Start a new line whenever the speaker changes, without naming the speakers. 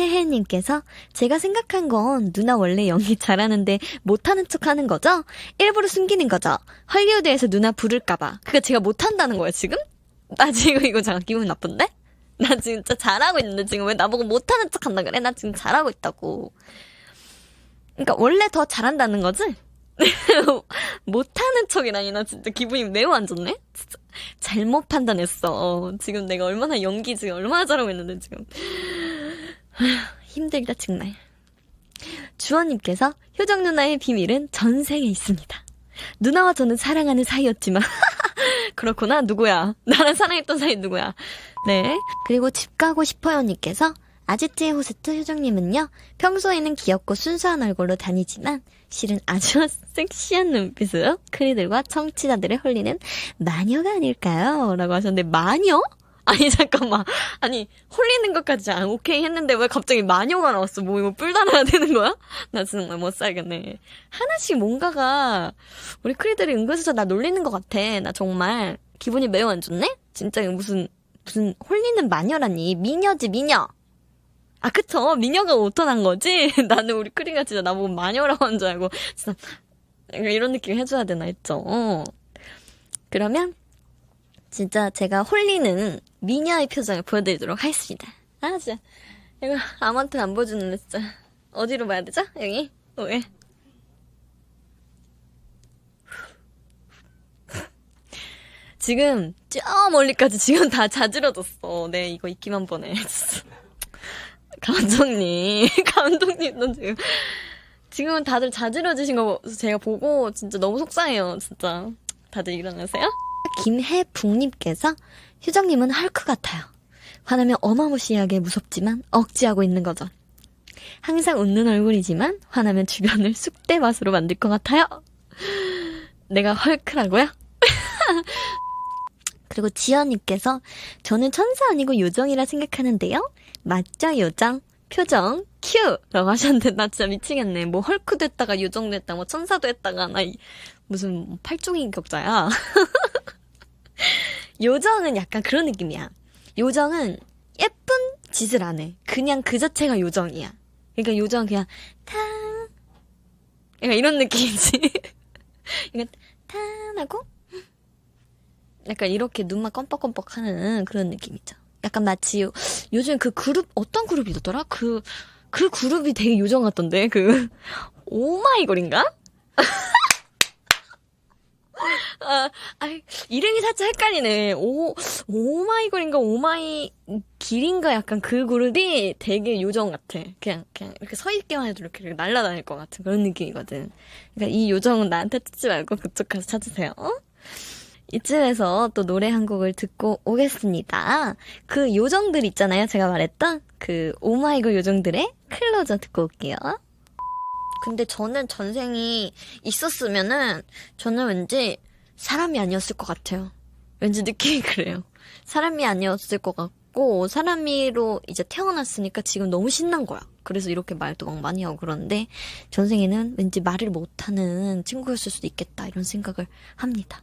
해해님께서 제가 생각한 건 누나 원래 연기 잘하는데 못하는 척 하는 거죠? 일부러 숨기는 거죠? 헐리우드에서 누나 부를까봐. 그니까 제가 못한다는 거예요, 지금? 나 지금 이거 잠깐 기분 나쁜데? 나 진짜 잘하고 있는데 지금 왜 나보고 못하는 척 한다 그래? 나 지금 잘하고 있다고. 그니까 원래 더 잘한다는 거지? 못하는 척이라니 나 진짜 기분이 매우 안 좋네? 진짜 잘못 판단했어. 지금 내가 얼마나 연기 지금 얼마나 잘하고 있는데 지금. 아휴, 힘들다 정말. 주원님께서 효정 누나의 비밀은 전생에 있습니다. 누나와 저는 사랑하는 사이였지만 그렇구나 누구야 나랑 사랑했던 사이 누구야 네 그리고 집 가고 싶어요님께서 아지트의 호스트 효정님은요 평소에는 귀엽고 순수한 얼굴로 다니지만 실은 아주 섹시한 눈빛으로 크리들과 청취자들을 홀리는 마녀가 아닐까요? 라고 하셨는데 마녀? 아니 잠깐만. 아니 홀리는 것까지 안 오케이 했는데 왜 갑자기 마녀가 나왔어? 뭐 이거 뿔 달아야 되는 거야? 나 정말 못 살겠네. 하나씩 뭔가가 우리 크리들이 은근슬쩍 나 놀리는 것 같아. 나 정말 기분이 매우 안 좋네? 진짜 이거 무슨 무슨 홀리는 마녀라니? 미녀지 미녀. 아 그쵸? 미녀가 오턴한 거지? 나는 우리 크리가 진짜 나보고 마녀라고 한 줄 알고 진짜 이런 느낌 해줘야 되나 했죠. 어. 그러면 진짜 제가 홀리는 미녀의 표정을 보여드리도록 하겠습니다. 아, 진짜. 이거 아무한테 안 보여주는데, 진짜. 어디로 봐야 되죠? 여기? 왜? 지금, 저 멀리까지 지금 다 자지러졌어. 네, 이거 있기만 보네. 감독님, 감독님, 넌 지금. 지금은 다들 자지러지신 거 제가 보고 진짜 너무 속상해요, 진짜. 다들 일어나세요? 김혜북님께서 효정님은 헐크 같아요. 화나면 어마무시하게 무섭지만 억지하고 있는 거죠. 항상 웃는 얼굴이지만 화나면 주변을 쑥대 맛으로 만들 것 같아요. 내가 헐크라고요? 그리고 지연님께서 저는 천사 아니고 요정이라 생각하는데요. 맞죠 요정? 표정 큐! 라고 하셨는데 나 진짜 미치겠네. 뭐 헐크도 했다가 요정도 했다가 뭐 천사도 했다가 나 이, 무슨 팔종인 격자야. 요정은 약간 그런 느낌이야. 요정은 예쁜 짓을 안 해. 그냥 그 자체가 요정이야. 그러니까 요정은 그냥 탕 약간 이런 느낌이지. 그러니까 탕하고 약간 이렇게 눈만 껌뻑껌뻑 하는 그런 느낌이죠. 약간 마치 요, 요즘 그 그룹 어떤 그룹이더라? 그그 그룹이 되게 요정 같던데 그 오마이걸인가? 아, 아, 이름이 살짝 헷갈리네. 오, 오마이걸인가 오마이 길인가 약간 그 그룹이 되게 요정 같아. 그냥, 그냥 이렇게 서 있기만 해도 이렇게, 이렇게 날아다닐 것 같은 그런 느낌이거든. 그러니까 이 요정은 나한테 듣지 말고 그쪽 가서 찾으세요. 이쯤에서 또 노래 한 곡을 듣고 오겠습니다. 그 요정들 있잖아요. 제가 말했던 그 오마이걸 요정들의 클로저 듣고 올게요. 근데 저는 전생이 있었으면은 저는 왠지 사람이 아니었을 것 같아요. 왠지 느낌이 그래요. 사람이 아니었을 것 같고 사람이로 이제 태어났으니까 지금 너무 신난 거야. 그래서 이렇게 말도 막 많이 하고 그러는데 전생에는 왠지 말을 못하는 친구였을 수도 있겠다 이런 생각을 합니다.